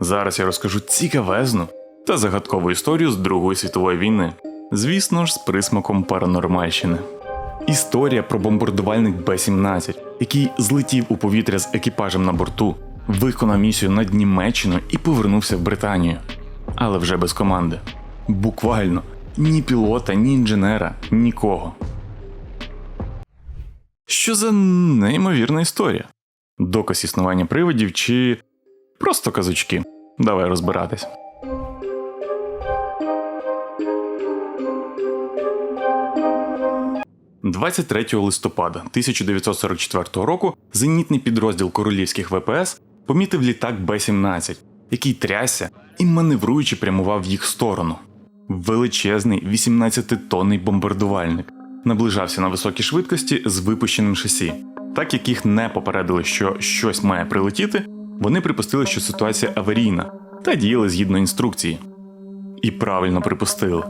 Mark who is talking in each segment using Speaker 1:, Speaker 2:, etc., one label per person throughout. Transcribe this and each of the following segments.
Speaker 1: Зараз я розкажу цікавезну та загадкову історію з Другої світової війни. Звісно ж, з присмаком паранормальщини. Історія про бомбардувальник Б-17, який злетів у повітря з екіпажем на борту, виконав місію над Німеччиною і повернувся в Британію. Але вже без команди. Буквально ні пілота, ні інженера, нікого. Що за неймовірна історія? Доказ існування привидів чи просто казочки? Давай розбиратись. – 23 листопада 1944 року зенітний підрозділ королівських ВПС помітив літак Б-17, який трясся і маневруючи прямував в їх сторону. Величезний 18-тонний бомбардувальник наближався на високій швидкості з випущеним шасі. Так як їх не попередили, що щось має прилетіти, вони припустили, що ситуація аварійна, та діяли згідно інструкції. І правильно припустили.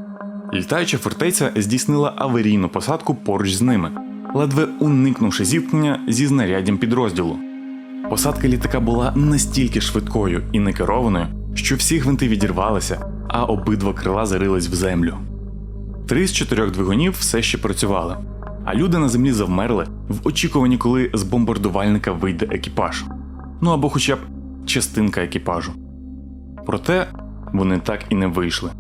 Speaker 1: Літаюча фортеця здійснила аварійну посадку поруч з ними, ледве уникнувши зіткнення зі знаряддям підрозділу. Посадка літака була настільки швидкою і некерованою, що всі гвинти відірвалися, а обидва крила зарились в землю. Три з чотирьох двигунів все ще працювали, а люди на землі завмерли в очікуванні, коли з бомбардувальника вийде екіпаж. Ну або хоча б частинка екіпажу. Проте вони так і не вийшли.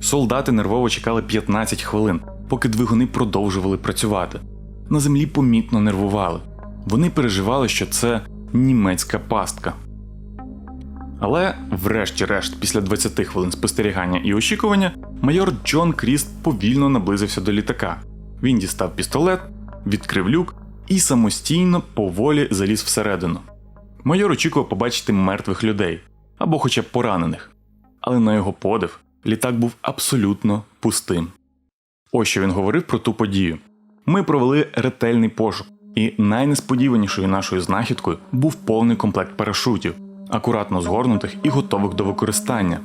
Speaker 1: Солдати нервово чекали 15 хвилин, поки двигуни продовжували працювати. На землі помітно нервували. Вони переживали, що це німецька пастка. Але, врешті-решт, після 20 хвилин спостерігання і очікування, майор Джон Кріст повільно наблизився до літака. Він дістав пістолет, відкрив люк і самостійно поволі заліз всередину. Майор очікував побачити мертвих людей або хоча б поранених. Але на його подив літак був абсолютно пустим. Ось що він говорив про ту подію. Ми провели ретельний пошук, і найнесподіванішою нашою знахідкою був повний комплект парашутів, акуратно згорнутих і готових до використання.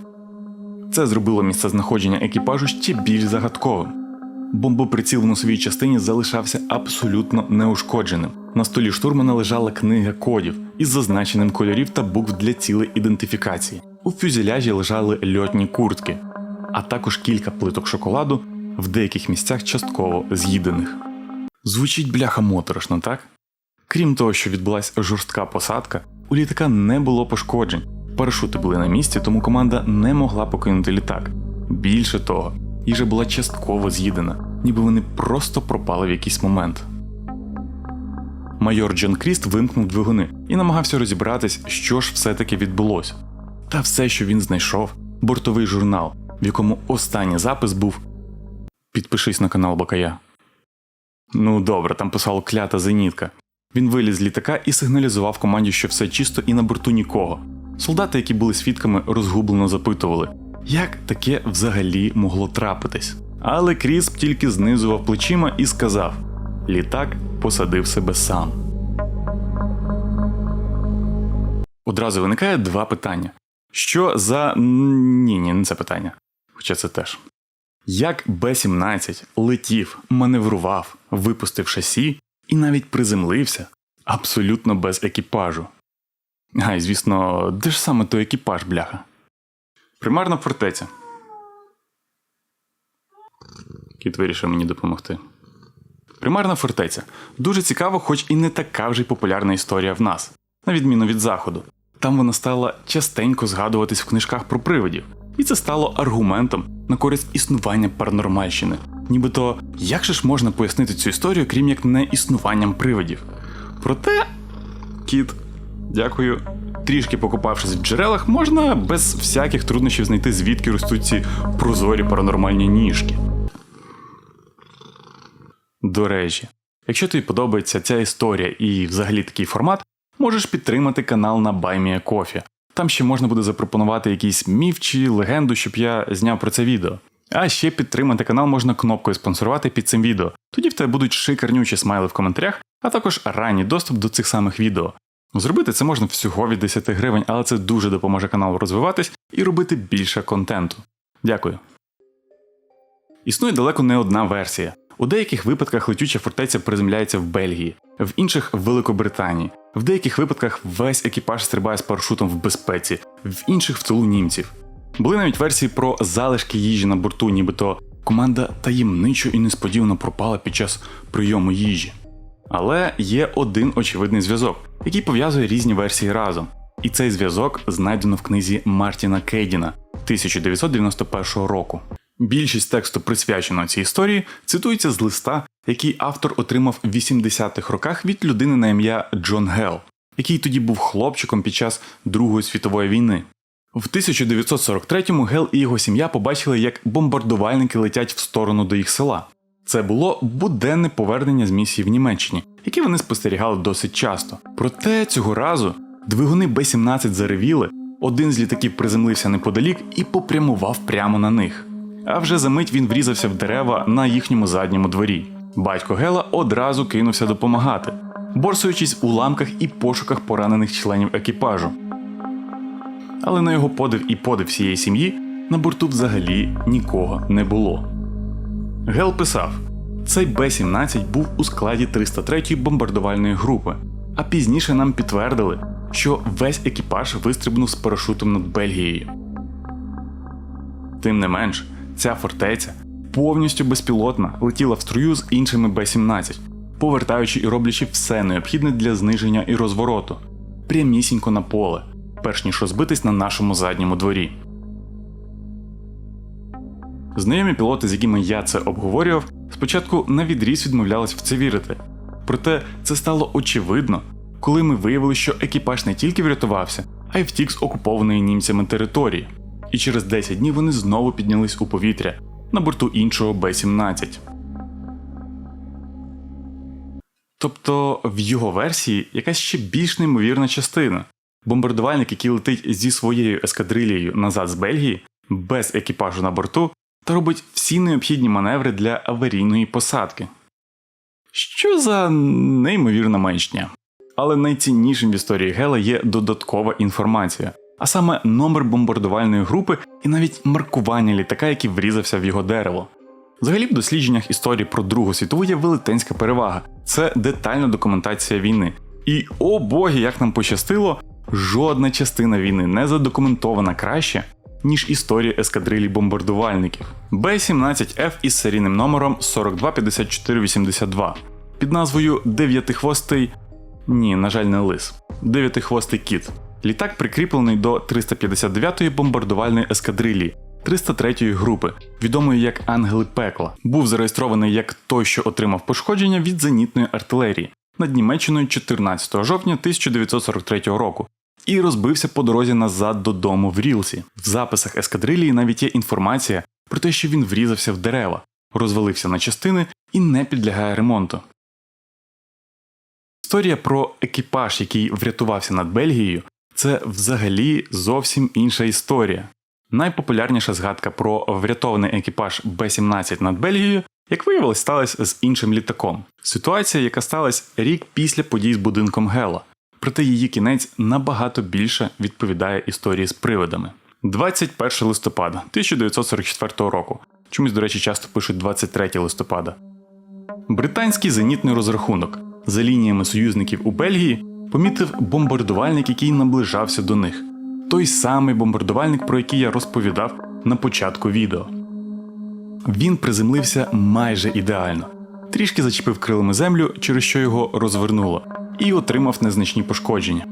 Speaker 1: Це зробило місце знаходження екіпажу ще більш загадковим. Бомбоприціл в носовій частині залишався абсолютно неушкодженим. На столі штурмана лежала книга кодів із зазначенням кольорів та букв для цілей ідентифікації. У фюзеляжі лежали льотні куртки, а також кілька плиток шоколаду, в деяких місцях частково з'їдених. Звучить бляха моторошно, так? Крім того, що відбулася жорстка посадка, у літака не було пошкоджень, парашути були на місці, тому команда не могла покинути літак. Більше того, їжа була частково з'їдена, ніби вони просто пропали в якийсь момент. Майор Джон Кріст вимкнув двигуни і намагався розібратись, що ж все-таки відбулося. Та все, що він знайшов, бортовий журнал, в якому останній запис був Підпишись на канал Бакая. Ну добре, там писало клята зенітка. Він виліз з літака і сигналізував команді, що все чисто і на борту нікого. Солдати, які були свідками, розгублено запитували, як таке взагалі могло трапитись. Але Крісп тільки знизував плечима і сказав: літак посадив себе сам. Одразу виникає два питання. Що за. Ні, ні, не це питання. Хоча це теж. Як Б-17 летів, маневрував, випустив шасі і навіть приземлився абсолютно без екіпажу. А і звісно, де ж саме той екіпаж, бляха? Примарна фортеця. Кіт вирішив мені допомогти. Примарна фортеця дуже цікава, хоч і не така вже й популярна історія в нас, на відміну від заходу. Там вона стала частенько згадуватись в книжках про привидів, і це стало аргументом на користь існування паранормальщини. Нібито як же ж можна пояснити цю історію, крім як не існуванням привидів? Проте, кіт, дякую. Трішки покопавшись в джерелах, можна без всяких труднощів знайти, звідки ростуть ці прозорі паранормальні ніжки. До речі, якщо тобі подобається ця історія і взагалі такий формат, можеш підтримати канал на BuyMeACoffee. Там ще можна буде запропонувати якийсь міф чи легенду, щоб я зняв про це відео. А ще підтримати канал можна кнопкою спонсорувати під цим відео. Тоді в тебе будуть шикарнючі смайли в коментарях, а також ранній доступ до цих самих відео. Зробити це можна всього від 10 гривень, але це дуже допоможе каналу розвиватись і робити більше контенту. Дякую. Існує далеко не одна версія. У деяких випадках летюча фортеця приземляється в Бельгії, в інших в Великобританії, В деяких випадках весь екіпаж стрибає з парашутом в безпеці, в інших в тилу німців. Були навіть версії про залишки їжі на борту, нібито команда таємничо і несподівано пропала під час прийому їжі. Але є один очевидний зв'язок, який пов'язує різні версії разом. І цей зв'язок знайдено в книзі Мартіна Кейдіна 1991 року. Більшість тексту, присвяченого цій історії, цитується з листа, який автор отримав в 80-х роках від людини на ім'я Джон Гелл, який тоді був хлопчиком під час Другої світової війни. В 1943-му Гел і його сім'я побачили, як бомбардувальники летять в сторону до їх села. Це було буденне повернення з місії в Німеччині, яке вони спостерігали досить часто. Проте цього разу двигуни Б-17 заревіли, один з літаків приземлився неподалік і попрямував прямо на них. А вже за мить він врізався в дерева на їхньому задньому дворі. Батько Гела одразу кинувся допомагати, борсуючись у ламках і пошуках поранених членів екіпажу. Але на його подив і подив всієї сім'ї на борту взагалі нікого не було. Гел писав: цей Б-17 був у складі 303-ї бомбардувальної групи, а пізніше нам підтвердили, що весь екіпаж вистрибнув з парашутом над Бельгією. Тим не менш, ця фортеця повністю безпілотна летіла в струю з іншими Б-17, повертаючи і роблячи все необхідне для зниження і розвороту, прямісінько на поле, перш ніж розбитись на нашому задньому дворі. Знайомі пілоти, з якими я це обговорював, спочатку на відріз відмовлялись в це вірити. Проте це стало очевидно, коли ми виявили, що екіпаж не тільки врятувався, а й втік з окупованої німцями території. І через 10 днів вони знову піднялись у повітря на борту іншого Б-17. Тобто в його версії якась ще більш неймовірна частина. Бомбардувальник, який летить зі своєю ескадрилією назад з Бельгії, без екіпажу на борту, та робить всі необхідні маневри для аварійної посадки. Що за неймовірна маячня. Але найціннішим в історії Гела є додаткова інформація, а саме номер бомбардувальної групи і навіть маркування літака, який врізався в його дерево. Взагалі в дослідженнях історії про Другу світову є велетенська перевага це детальна документація війни. І о боги, як нам пощастило, жодна частина війни не задокументована краще, ніж історія ескадрилі бомбардувальників. Б-17Ф із серійним номером 425482 під назвою Дев'ятихвостий. Ні, на жаль, не лис. Дев'ятихвостий кіт. Літак прикріплений до 359-ї бомбардувальної ескадрилії 303-ї групи, відомої як Ангели Пекла. Був зареєстрований як той, що отримав пошкодження від зенітної артилерії над Німеччиною 14 жовтня 1943 року. І розбився по дорозі назад додому в Рілсі. В записах ескадрилії навіть є інформація про те, що він врізався в дерева, розвалився на частини і не підлягає ремонту. Історія про екіпаж, який врятувався над Бельгією, це взагалі зовсім інша історія. Найпопулярніша згадка про врятований екіпаж Б-17 над Бельгією, як виявилось, сталася з іншим літаком. Ситуація, яка сталася рік після подій з будинком Гела, проте її кінець набагато більше відповідає історії з привидами. 21 листопада 1944 року. Чомусь, до речі, часто пишуть 23 листопада. Британський зенітний розрахунок за лініями союзників у Бельгії помітив бомбардувальник, який наближався до них. Той самий бомбардувальник, про який я розповідав на початку відео. Він приземлився майже ідеально, трішки зачепив крилами землю, через що його розвернуло, і отримав незначні пошкодження.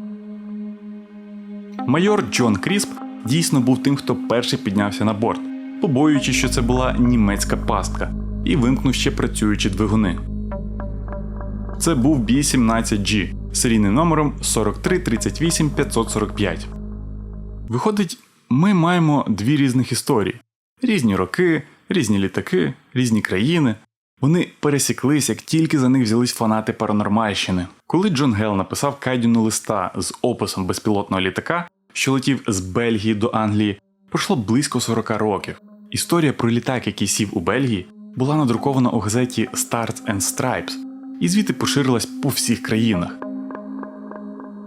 Speaker 1: Майор Джон Крісп дійсно був тим, хто перший піднявся на борт, побоюючи, що це була німецька пастка, і вимкнув ще працюючі двигуни. Це був B-17G серійним номером 4338 545. Виходить, ми маємо дві різних історії: різні роки, різні літаки, різні країни. Вони пересіклись, як тільки за них взялись фанати паранормальщини. Коли Джон Гел написав Кайдіну листа з описом безпілотного літака, що летів з Бельгії до Англії, пройшло близько 40 років. Історія про літак, який сів у Бельгії, була надрукована у газеті Stars and Stripes і звідти поширилась по всіх країнах.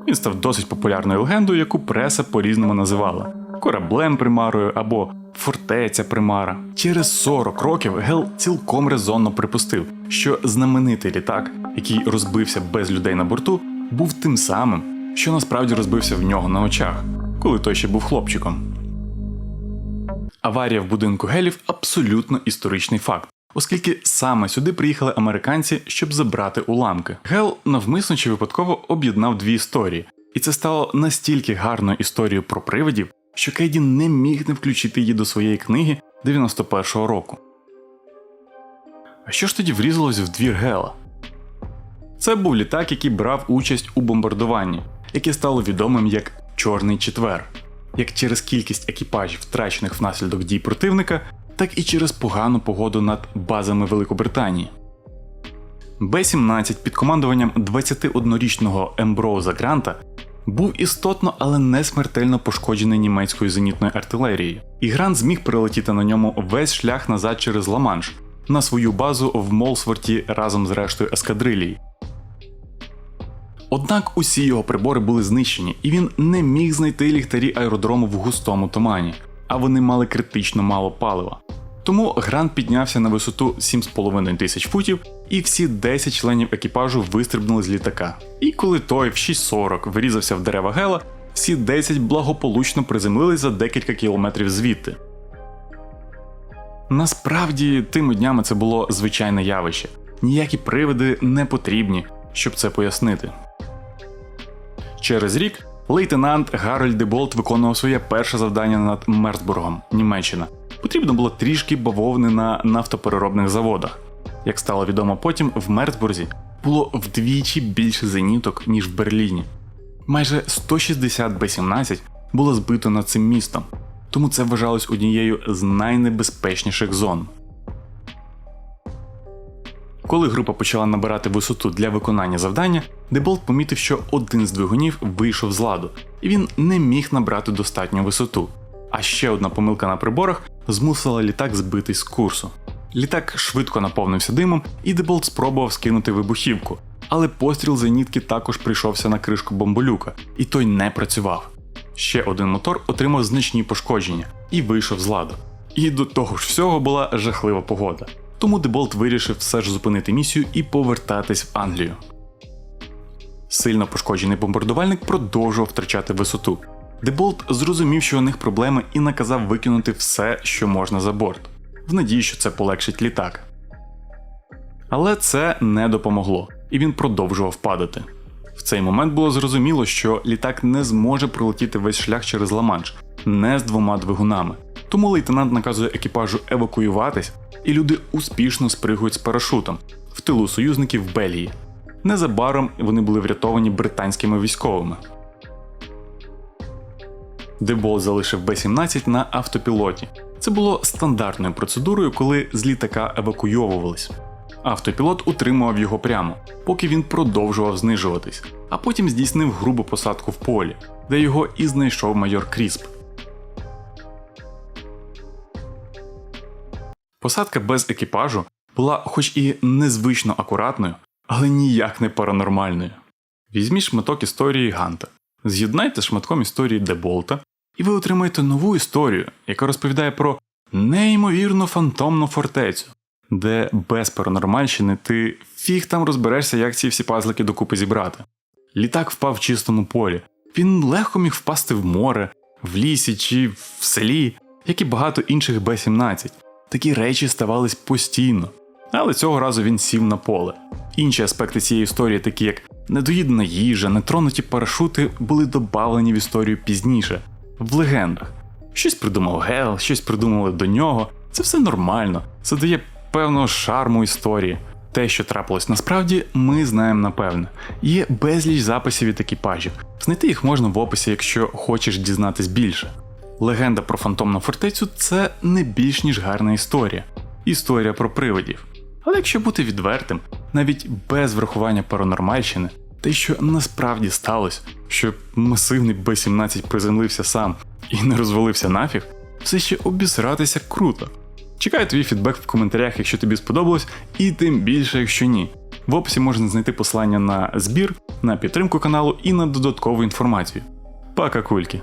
Speaker 1: Він став досить популярною легендою, яку преса по-різному називала кораблем примарою або фортеця примара. Через 40 років Гел цілком резонно припустив, що знаменитий літак, який розбився без людей на борту, був тим самим, що насправді розбився в нього на очах, коли той ще був хлопчиком. Аварія в будинку Гелів абсолютно історичний факт, оскільки саме сюди приїхали американці, щоб забрати уламки. Гел навмисно чи випадково об'єднав дві історії, і це стало настільки гарною історією про привидів, що Кейді не міг не включити її до своєї книги 91-го року. А що ж тоді врізалось в двір Гела? Це був літак, який брав участь у бомбардуванні, яке стало відомим як Чорний четвер, як через кількість екіпажів, втрачених внаслідок дій противника, так і через погану погоду над базами Великобританії. Б-17 під командуванням 21-річного Емброуза Гранта був істотно, але не смертельно пошкоджений німецькою зенітною артилерією, і Грант зміг перелетіти на ньому весь шлях назад через Ла-Манш на свою базу в Молсворті разом з рештою ескадрилії. Однак усі його прибори були знищені, і він не міг знайти ліхтарі аеродрому в густому тумані, а вони мали критично мало палива. Тому Грант піднявся на висоту 7,5 тисяч футів, і всі 10 членів екіпажу вистрибнули з літака. І коли той в 6.40 вирізався в дерева Гела, всі 10 благополучно приземлились за декілька кілометрів звідти. Насправді, тими днями це було звичайне явище. Ніякі привиди не потрібні, щоб це пояснити. Через рік лейтенант Гарольд Деболт виконував своє перше завдання над Мерсбургом, Німеччина. Потрібно було трішки бавовни на нафтопереробних заводах. Як стало відомо потім, в Мерсбурзі було вдвічі більше зеніток, ніж в Берліні. Майже 160 Б-17 було збито над цим містом, тому це вважалось однією з найнебезпечніших зон. Коли група почала набирати висоту для виконання завдання, Деболт помітив, що один з двигунів вийшов з ладу, і він не міг набрати достатню висоту. А ще одна помилка на приборах змусила літак збитись з курсу. Літак швидко наповнився димом, і Деболт спробував скинути вибухівку, але постріл зенітки також прийшовся на кришку бомболюка, і той не працював. Ще один мотор отримав значні пошкодження і вийшов з ладу. І до того ж всього була жахлива погода. Тому Деболт вирішив все ж зупинити місію і повертатись в Англію. Сильно пошкоджений бомбардувальник продовжував втрачати висоту. Деболт зрозумів, що у них проблеми, і наказав викинути все, що можна за борт, в надії, що це полегшить літак. Але це не допомогло, і він продовжував падати. В цей момент було зрозуміло, що літак не зможе пролетіти весь шлях через Ла-Манш, не з двома двигунами. Тому лейтенант наказує екіпажу евакуюватись, і люди успішно спригують з парашутом в тилу союзників в Бельгії. Незабаром вони були врятовані британськими військовими. Дебол залишив Б-17 на автопілоті. Це було стандартною процедурою, коли з літака евакуйовувались. Автопілот утримував його прямо, поки він продовжував знижуватись, а потім здійснив грубу посадку в полі, де його і знайшов майор Крісп. Посадка без екіпажу була хоч і незвично акуратною, але ніяк не паранормальною. Візьміть шматок історії Ганта, з'єднайте шматком історії Деболта, і ви отримаєте нову історію, яка розповідає про неймовірну фантомну фортецю, де без паранормальщини ти фіг там розберешся, як ці всі пазлики докупи зібрати. Літак впав в чистому полі, він легко міг впасти в море, в лісі чи в селі, як і багато інших Б-17. Такі речі ставались постійно. Але цього разу він сів на поле. Інші аспекти цієї історії, такі як недоїдна їжа, нетронуті парашути, були добавлені в історію пізніше, в легендах. Щось придумав Гел, щось придумали до нього. Це все нормально, це дає певного шарму історії. Те, що трапилось насправді, ми знаємо напевне. Є безліч записів від екіпажів. Знайти їх можна в описі, якщо хочеш дізнатись більше. Легенда про фантомну фортецю це не більш ніж гарна історія. Історія про привидів. Але якщо бути відвертим, навіть без врахування паранормальщини, те, що насправді сталося, що масивний Б-17 приземлився сам і не розвалився нафіг, все ще обісратися круто. Чекаю твій фідбек в коментарях, якщо тобі сподобалось, і тим більше, якщо ні. В описі можна знайти посилання на збір, на підтримку каналу і на додаткову інформацію. Пока, кульки!